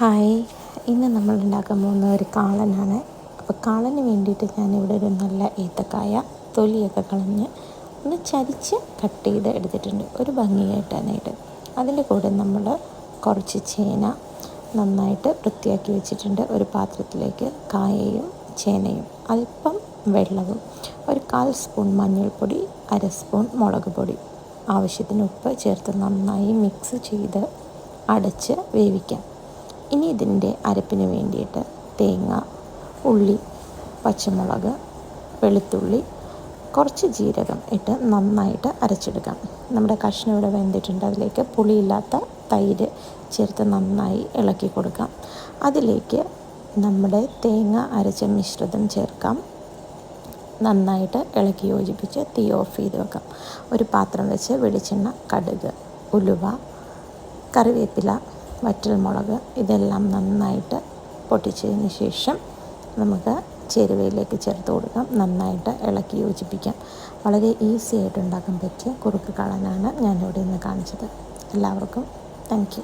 Hi. ഇന്ന് നമ്മൾ ഉണ്ടാക്കാൻ പോകുന്ന ഒരു കാളനാണ്. അപ്പോൾ കാളന് വേണ്ടിയിട്ട് ഞാനിവിടെ ഒരു നല്ല ഏത്തക്കായ തൊലിയൊക്കെ കളഞ്ഞ് ഒന്ന് ചരിച്ച് കട്ട് ചെയ്ത് എടുത്തിട്ടുണ്ട്. ഒരു ഭംഗിയായിട്ടാനായിട്ട് അതിന്റെ കൂടെ നമ്മൾ കുറച്ച് ചേന നന്നായിട്ട് വൃത്തിയാക്കി വെച്ചിട്ടുണ്ട്. ഒരു പാത്രത്തിലേക്ക് കായയും ചേനയും അല്പം വെള്ളവും ഒരു കാൽ സ്പൂൺ മഞ്ഞൾപ്പൊടി അര സ്പൂൺ മുളക് പൊടി. ആവശ്യത്തിന് ഉപ്പ് ചേർത്ത് നന്നായി മിക്സ് ചെയ്ത് അടച്ച് വേവിക്കാം. ഇനി ഇതിന്റെ അരപ്പിന് വേണ്ടിയിട്ട് തേങ്ങ ഉള്ളി പച്ചമുളക് വെളുത്തുള്ളി കുറച്ച് ജീരകം ഇട്ട് നന്നായിട്ട് അരച്ചെടുക്കാം. നമ്മുടെ കഷ്ണം ഇവിടെ വെന്തിട്ടുണ്ട്. അതിലേക്ക് പുളിയില്ലാത്ത തൈര് ചേർത്ത് നന്നായി ഇളക്കി കൊടുക്കാം. അതിലേക്ക് നമ്മുടെ തേങ്ങ അരച്ച മിശ്രിതം ചേർക്കാം. നന്നായിട്ട് ഇളക്കി യോജിപ്പിച്ച് തീ ഓഫ് ചെയ്ത് വെക്കാം. ഒരു പാത്രം വെച്ച് വെളിച്ചെണ്ണ കടുക് ഉലുവ കറിവേപ്പില വറ്റൽമുളക് ഇതെല്ലാം നന്നായിട്ട് പൊട്ടിച്ചതിന് ശേഷം നമുക്ക് ചേരുവയിലേക്ക് ചേർത്ത് കൊടുക്കാം. നന്നായിട്ട് ഇളക്കി യോജിപ്പിക്കാം. വളരെ ഈസി ആയിട്ട് ഉണ്ടാക്കാൻ പറ്റിയ കുറുക്ക് കളനാണ് ഞാനിവിടെ ഇന്ന് കാണിച്ചത്. എല്ലാവർക്കും താങ്ക്